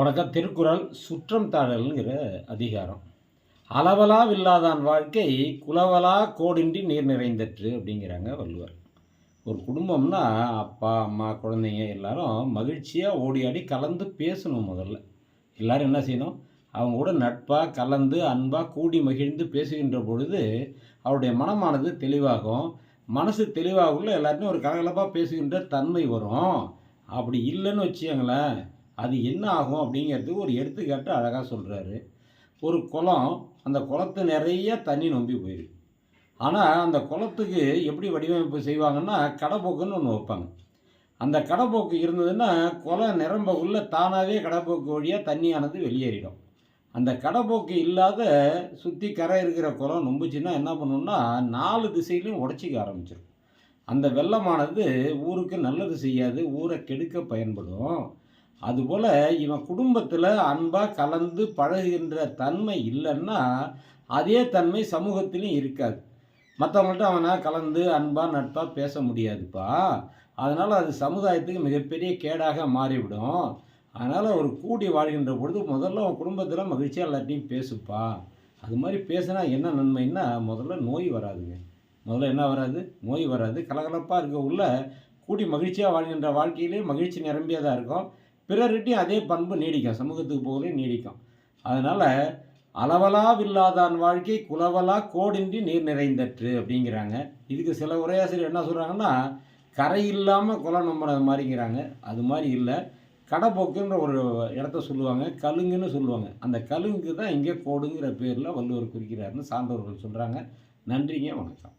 வணக்கம். திருக்குறள் சுற்றம் தாழல்ங்கிற அதிகாரம். அளவலாவில்லாதான் வாழ்க்கை குலவலா கோடின்றி நீர் நிறைந்தற்று அப்படிங்கிறாங்க வள்ளுவர். ஒரு குடும்பம்னா அப்பா அம்மா குழந்தைங்க எல்லாரும் மகிழ்ச்சியாக ஓடி ஆடி கலந்து பேசணும் முதல்ல. எல்லாரும் என்ன செய்யணும்? அவங்க கூட நட்பாக கலந்து அன்பாக கூடி மகிழ்ந்து பேசுகின்ற பொழுது அவருடைய மனமானது தெளிவாகும். மனசு தெளிவாகுள்ள எல்லாருமே ஒரு கலகலப்பாக பேசுகின்ற தன்மை வரும். அப்படி இல்லைன்னு வச்சுக்கோங்களேன். அது என்ன ஆகும் அப்படிங்கிறதுக்கு ஒரு எடுத்துக்காட்டு அழகாக சொல்கிறாரு ஒரு குளம் அந்த குளத்து நிறைய தண்ணி நொம்பி போயிருக்கு. ஆனால் அந்த குளத்துக்கு எப்படி வடிவமைப்பு செய்வாங்கன்னா கடைப்போக்குன்னு ஒன்று வைப்பாங்க. அந்த கடைப்போக்கு இருந்ததுன்னா குளம் நிரம்பக்குள்ள தானாகவே கடைப்போக்கு வழியாக தண்ணியானது வெளியேறிடும். அந்த கடைப்போக்கு இல்லாத சுற்றி கரை இருக்கிற குளம் நொம்புச்சுன்னா என்ன பண்ணணும்னா நாலு திசையிலையும் உடச்சிக்க ஆரம்பிச்சிடும் அந்த வெள்ளமானது ஊருக்கு நல்லது செய்யாது ஊரை கெடுக்க பயன்படும். அதுபோல் இவன் குடும்பத்தில் அன்பாக கலந்து பழகுகின்ற தன்மை இல்லைன்னா அதே தன்மை சமூகத்திலையும் இருக்காது. மற்றவங்கள்ட்ட அவனை கலந்து அன்பாக நட்பாக பேச முடியாதுப்பா. அதனால் அது சமுதாயத்துக்கு மிகப்பெரிய கேடாக மாறிவிடும். அதனால் ஒரு கூடி வாழ்கின்ற பொழுது முதல்ல உன் குடும்பத்தில் மகிழ்ச்சியாக எல்லாத்தையும் பேசுப்பா. அது மாதிரி பேசினா என்ன நன்மைன்னா முதல்ல நோய் வராதுங்க. முதல்ல என்ன வராது? நோய் வராது. கலகலப்பாக இருக்க உள்ள கூடி மகிழ்ச்சியாக வாழ்கின்ற வாழ்க்கையிலே மகிழ்ச்சி நிரம்பியதாக இருக்கும். பிறர்கிட்டையும் அதே பண்பு நீடிக்கும். சமூகத்துக்கு போகலே நீடிக்கும். அதனால் அளவலாவில்லாதான் வாழ்க்கை குலவலா கோடின்றி நீர் நிறைந்தற்று அப்படிங்கிறாங்க. இதுக்கு சில உரையாசிரியர் என்ன சொல்கிறாங்கன்னா கரை இல்லாமல் குலம் நம்புறது மாதிரிங்கிறாங்க அது மாதிரி இல்லை. கடைப்போக்குன்ற ஒரு இடத்த சொல்லுவாங்க கலுங்குன்னு சொல்லுவாங்க. அந்த கலுங்குக்கு தான் இங்கே கோடுங்கிற பேரில் வள்ளுவர் குறிக்கிறாருன்னு சான்றோர்கள் சொல்கிறாங்க நன்றிங்க வணக்கம்.